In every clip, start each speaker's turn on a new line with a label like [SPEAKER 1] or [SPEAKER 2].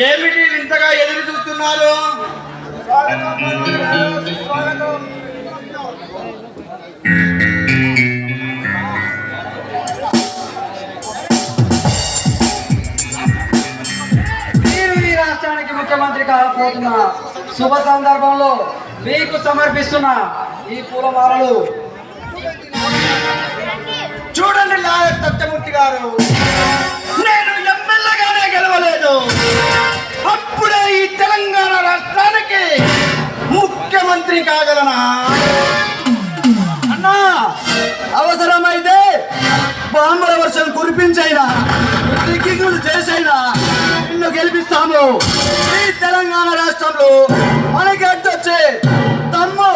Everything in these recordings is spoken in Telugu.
[SPEAKER 1] ఏమిటి ఇంతగా ఎదురు చూస్తున్నారు?
[SPEAKER 2] మీరు ఈ రాష్ట్రానికి ముఖ్యమంత్రి కాకపోతున్న శుభ సందర్భంలో మీకు సమర్పిస్తున్న ఈ పూలమాలలు.
[SPEAKER 1] చూడండి లాయర్ సత్యమూర్తి గారు. ముఖ్యమంత్రి కాగలనా? అన్నా అవసరమైతే బాంబుల వర్షం కురిపించైనా ట్రెక్కింగ్లు చేసైనా నిన్ను గెలిపిస్తాము. ఈ తెలంగాణ రాష్ట్రంలో మనకి అడ్డొచ్చే తమ్ము.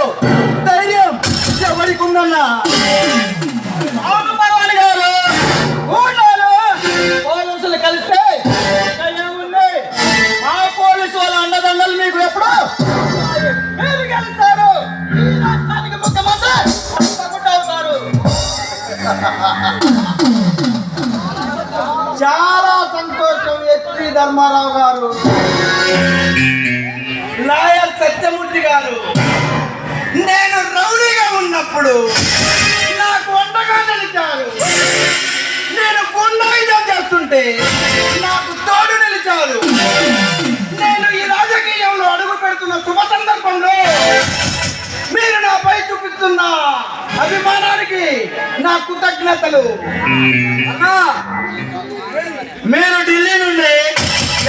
[SPEAKER 1] చాలా సంతోషం ఎస్పి ధర్మారావు గారు. లాయర్ సత్యమూర్తి గారు నేను రౌడీగా ఉన్నప్పుడు నాకు వంటగా నిలిచారు. నేను గుండాయిజం చేస్తుంటే నాకు తోడు నిలిచారు. నేను ఈ రాజకీయంలో అడుగు పెడుతున్న శుభ సందర్భంలో మీరు నాపై చూపిస్తున్న. అభిమానానికి నా కృతజ్ఞతలు. మీరు ఢిల్లీ నుండి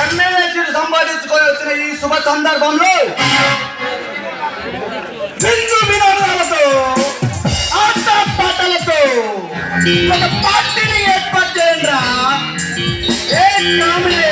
[SPEAKER 1] ఎమ్మెల్యే సంపాదించుకొని వచ్చిన ఈ శుభ సందర్భంలో ఏర్పాటు చేయండిరా. ఏ కామెడీ